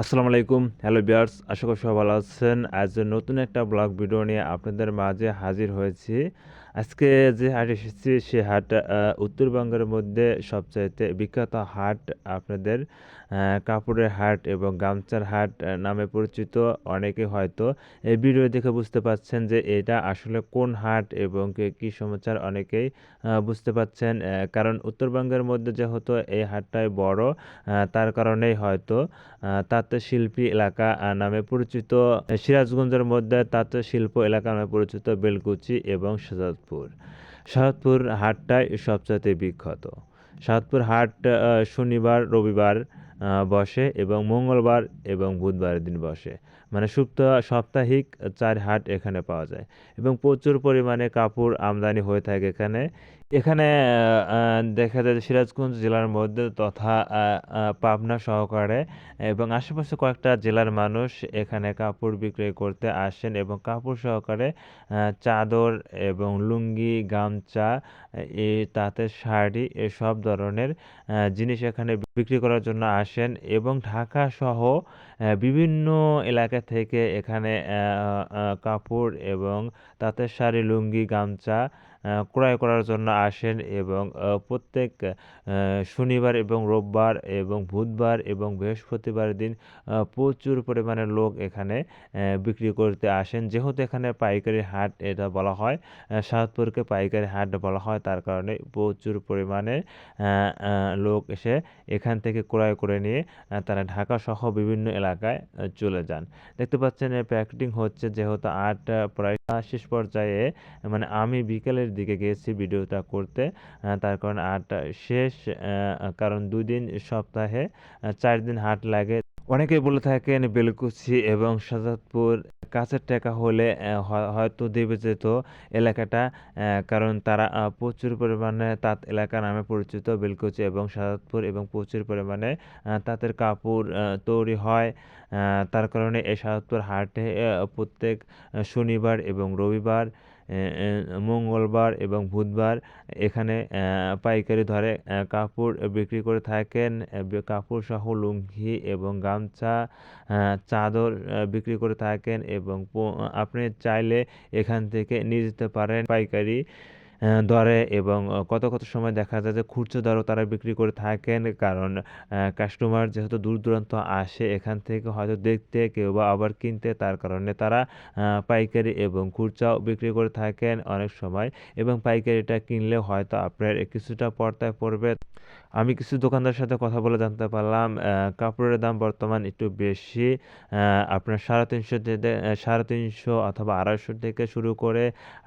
আসসালামু আলাইকুম। হ্যালো বিয়ার্স আশা করি সবাই ভালো আছেন। আজ নতুন একটা ব্লগ ভিডিও নিয়ে আপনাদের মাঝে হাজির হয়েছি। আজকে যে হাট এসেছি সে হাট উত্তরবঙ্গের মধ্যে সবচাইতে বিখ্যাত হাট আপনাদের কাপড়ের হাট এবং গামছার হাট নামে পরিচিত অনেকে হয়তো এই ভিডিও দেখে বুঝতে পাচ্ছেন যে এটা আসলে কোন হাট এবং কে- সমাচার অনেকেই বুঝতে পাচ্ছেন আহ, কারণ উত্তরবঙ্গের মধ্যে যেহেতু এই হাটটাই বড় তার কারণেই হয়তো তাঁত শিল্পী এলাকা নামে পরিচিত সিরাজগঞ্জের মধ্যে তাঁত শিল্প এলাকা নামে পরিচিত বেলকুচি এবং সাজাদপুর সাতপুর হাটটাই সবচেয়ে বিখ্যাত। সাতপুর হাট শনিবার, রবিবার বসে এবং মঙ্গলবার এবং বুধবারের দিন বসে। মানে সপ্তাহ সাপ্তাহিক চার হাট এখানে পাওয়া যায় এবং প্রচুর পরিমাণে কাপড় আমদানি হয়ে থাকে এখানে। এখানে দেখা যায় যে সিরাজগঞ্জ জেলার মধ্যে তথা পাবনা সহকারে এবং আশেপাশে কয়েকটা জেলার মানুষ এখানে কাপড় বিক্রয় করতে আসেন এবং কাপড় সহকারে চাদর এবং লুঙ্গি, গামছা এই তাঁতের শাড়ি এসব ধরনের জিনিস এখানে বিক্রি করার জন্য আসেন এবং ঢাকা সহ বিভিন্ন এলাকা থেকে এখানে কাপড় এবং তাঁতের শাড়ি, লুঙ্গি, গামছা ক্রয় করার জন্য আসেন এবং প্রত্যেক শনিবার এবং রোববার এবং বুধবার এবং বৃহস্পতিবার দিন প্রচুর পরিমাণে লোক এখানে বিক্রি করতে আসেন। যেহেতু এখানে পাইকারি হাট এটা বলা হয় সাহাদপুরকে পাইকারি হাট বলা হয়, তার কারণে প্রচুর পরিমাণে লোক এসে এখান থেকে ক্রয় করে নিয়ে তারা ঢাকা সহ বিভিন্ন এলাকায় চলে যান। দেখতে পাচ্ছেন প্যাকেটিং হচ্ছে যেহেতু আট প্রায় শেষ পর্যায়ে মানে আমি বিকেলের দিকে গিয়েছি ভিডিওটা করতে তার কারণ আটটা শেষ কারণ দুই দিন সপ্তাহে চার দিন হাট লাগে। অনেকেই বলে থাকেন বেলকুচি এবং সাজাদপুর কাছের টাকা হলে হয়তো দেবে যেত এলাকাটা কারণ তারা প্রচুর পরিমাণে তাঁত এলাকা নামে পরিচিত। বেলকুচি এবং সাজাদপুর এবং প্রচুর পরিমাণে তাঁতের কাপড় তৈরি হয় তার কারণে এই সাজাদপুর হাটে প্রত্যেক শনিবার এবং রবিবার মঙ্গলবার এবং বুধবার এখানে পাইকারি ধরে কাপড় বিক্রি করে থাকেন। কাপড় সহ লুঙ্গি এবং গামছা চাদর বিক্রি করে থাকেন এবং আপনি চাইলে এখান থেকে নিয়ে যেতে পারেন পাইকারি। দরে এবং কত কত সময় দেখা যায় যে খুচরো দরও তারা বিক্রি করে থাকেন। কারণ কাস্টমার যেহেতু দূর দূরান্ত আসে, এখান থেকে হয়তো দেখতে, কেউ বা আবার কিনতে, তার কারণে তারা পাইকারি এবং খুচরাও বিক্রি করে থাকেন অনেক সময়। এবং পাইকারিটা কিনলে হয়তো আপনার কিছুটা পর্তায় পড়বে। আমি কিছু দোকানদারের সাথে কথা বলে জানতে পারলাম কাপড়ের দাম বর্তমান একটু বেশি আপনার সাড়ে তিনশো সাড়ে তিনশো অথবা আড়াইশো থেকে শুরু করে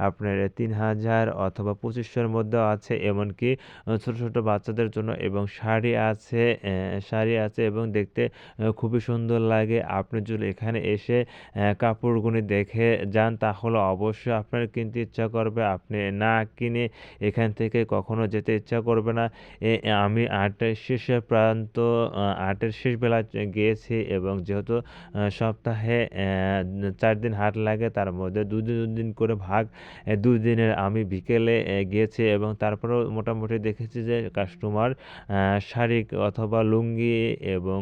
আপনার তিন হাজার অথবা পঁচিশশোর মধ্যেও আছে এমনকি ছোট ছোট বাচ্চাদের জন্য এবং শাড়ি আছে শাড়ি আছে এবং দেখতে খুবই সুন্দর লাগে। আপনি যদি এখানে এসে কাপড়গুলি দেখে যান তাহলে অবশ্যই আপনার কিনতে ইচ্ছা করবে। আপনি না কিনে এখান থেকে কখনো যেতে ইচ্ছা করবে না। আমি আটের শেষে প্রান্ত আটের শেষ বেলা গিয়েছি এবং যেহেতু সপ্তাহে চার দিন হাট লাগে তার মধ্যে দুদিন দুদিন করে ভাগ এ, দুই দিনের আমি বিকেলে আহ, গিয়েছি এবং তারপরেও মোটামুটি দেখেছি যে কাস্টমার শাড়ি অথবা লুঙ্গি এবং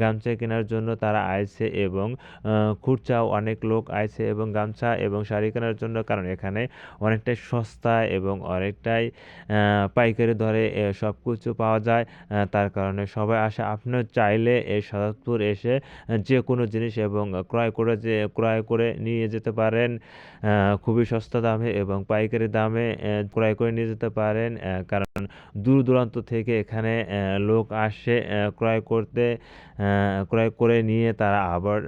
গামছা কেনার জন্য তারা আইছে এবং খুচরাও অনেক লোক আইছে এবং গামছা এবং শাড়ি কেনার জন্য। কারণ এখানে অনেকটাই সস্তা এবং অনেকটাই পাইকারি দরে সব কিছু পাওয়া যায়। তার কারণে সবাই আসে। আপনিও চাইলে এই সাদাতপুর এসে যে কোনো জিনিস এবং ক্রয় করে যে ক্রয় করে নিয়ে যেতে পারেন। খুবই সস্তা দামে এবং পাইকারি দামে ক্রয় করে নিয়ে যেতে পারেন কারণ দূর দূরান্ত থেকে এখানে লোক আসে ক্রয় করতে ক্রয় করে নিয়ে তারা আবার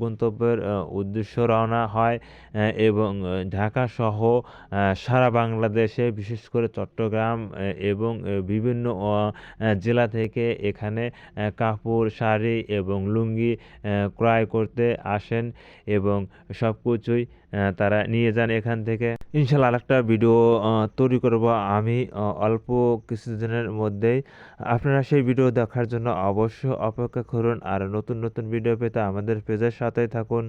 গন্তব্যের উদ্দেশ্য রওনা হয় এবং ঢাকা সহ সারা বাংলাদেশে, বিশেষ করে চট্টগ্রাম এবং বিভিন্ন জেলা থেকে এখানে কাপড়, শাড়ি এবং লুঙ্গি ক্রয় করতে আসেন এবং সব কিছুই তারা নিয়ে যান এখান থেকে। ইনশাল্লাহ আরেকটা ভিডিও তৈরি করব আমি অল্প কিছুদিনের মধ্যেই। আপনারা সেই ভিডিও দেখার জন্য অবশ্যই অপেক্ষা করুন আর নতুন নতুন ভিডিও পেতে আমাদের পেজের সাথেই থাকুন।